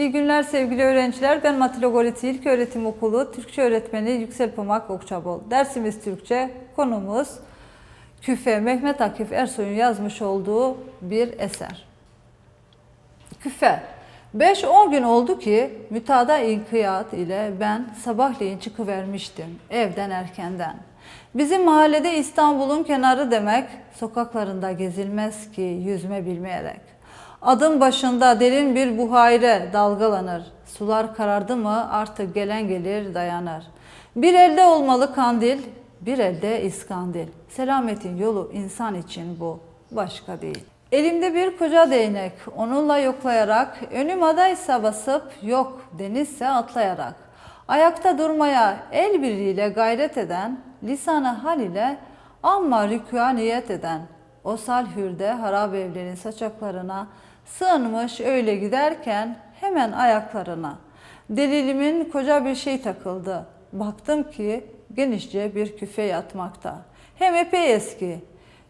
İyi günler sevgili öğrenciler. Ben Matilogoreti İlköğretim Okulu Türkçe öğretmeni Yüksel Pamak Okçabol. Dersimiz Türkçe. Konumuz Küfe Mehmet Akif Ersoy'un yazmış olduğu bir eser. Küfe. 5-10 gün oldu ki mütada inkiyat ile ben sabahleyin çıkıvermiştim evden erkenden. Bizim mahallede İstanbul'un kenarı demek sokaklarında gezilmez ki yüzme bilmeyerek. Adım başında derin bir buhayre dalgalanır. Sular karardı mı artık gelen gelir dayanır. Bir elde olmalı kandil, bir elde iskandil. Selametin yolu insan için bu, başka değil. Elimde bir koca değnek, onunla yoklayarak, önüm adaysa basıp, yok denizse atlayarak. Ayakta durmaya el birliğiyle gayret eden, lisanı hal ile amma rükûa niyet eden, o salhürde harap evlerin saçaklarına sığınmış öyle giderken hemen ayaklarına. Delilimin koca bir şey takıldı. Baktım ki genişçe bir küfe yatmakta. Hem epey eski.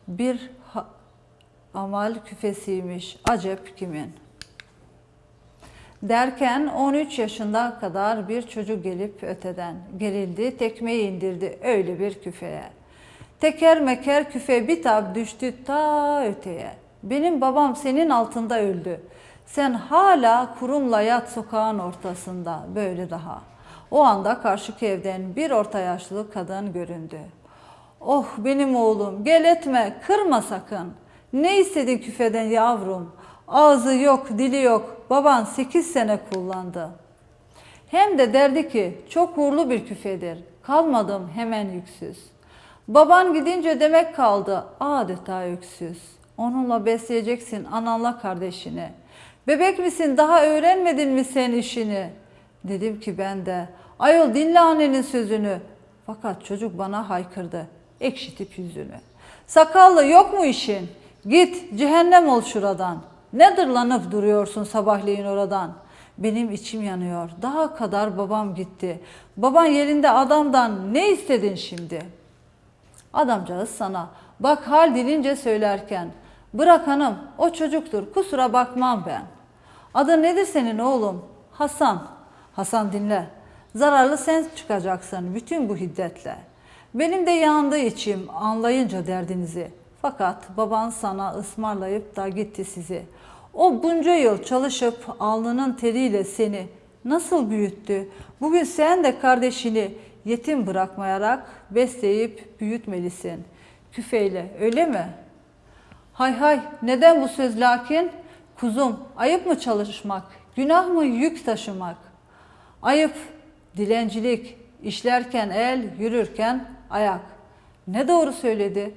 Bir amal küfesiymiş. Acep kimin? Derken 13 yaşında kadar bir çocuk gelip öteden gerildi, tekmeyi indirdi öyle bir küfeye. Teker meker küfe bir tab düştü ta öteye. Benim babam senin altında öldü. Sen hala kurumla yat sokağın ortasında böyle daha. O anda karşıki evden bir orta yaşlı kadın göründü. Oh benim oğlum gel etme kırma sakın. Ne istedin küfeden yavrum? Ağzı yok dili yok baban sekiz sene kullandı. Hem de derdi ki çok uğurlu bir küfedir. Kalmadım hemen yüksüz. Baban gidince demek kaldı adeta öksüz. Onunla besleyeceksin ananla kardeşini. Bebek misin daha öğrenmedin mi sen işini? Dedim ki ben de ayol dinle annenin sözünü. Fakat çocuk bana haykırdı ekşitip yüzünü. Sakallı yok mu işin? Git cehennem ol şuradan. Ne dırlanıp duruyorsun sabahleyin oradan? Benim içim yanıyor. Daha kadar babam gitti. Baban yerinde adamdan ne istedin şimdi? Adamcağız sana bak hal dilince söylerken bırak hanım o çocuktur kusura bakmam ben. Adın nedir senin oğlum? Hasan. Hasan dinle. Zararlı sen çıkacaksın bütün bu hiddetle. Benim de yandı içim anlayınca derdinizi. Fakat baban sana ısmarlayıp da gitti sizi. O bunca yıl çalışıp alnının teriyle seni nasıl büyüttü? Bugün sen de kardeşini yetim bırakmayarak besleyip büyütmelisin. Küfeyle öyle mi? Hay hay neden bu söz lakin? Kuzum ayıp mı çalışmak? Günah mı yük taşımak? Ayıp, dilencilik, işlerken el, yürürken ayak. Ne doğru söyledi?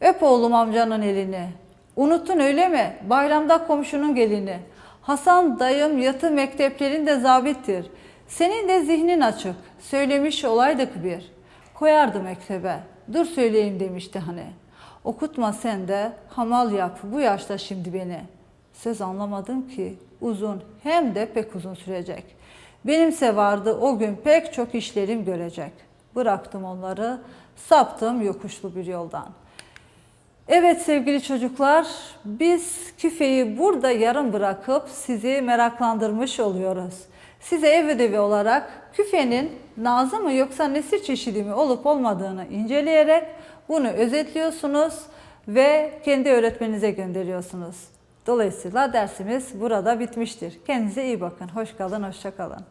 Öp oğlum amcanın elini. Unuttun öyle mi? Bayramda komşunun gelini. Hasan dayım yatı mekteplerinde zabittir. Senin de zihnin açık. Söylemiş olaydık bir. Koyardı mektebe. Dur söyleyeyim demişti hani. Okutma sen de hamal yap bu yaşta şimdi beni. Söz anlamadım ki uzun hem de pek uzun sürecek. Benimse vardı o gün pek çok işlerim görecek. Bıraktım onları, saptım yokuşlu bir yoldan. Evet sevgili çocuklar, biz küfeyi burada yarım bırakıp sizi meraklandırmış oluyoruz. Size ev ödevi olarak küfenin nazı mı yoksa nesir çeşidi mi olup olmadığını inceleyerek bunu özetliyorsunuz ve kendi öğretmeninize gönderiyorsunuz. Dolayısıyla dersimiz burada bitmiştir. Kendinize iyi bakın. Hoş kalın, hoşça kalın.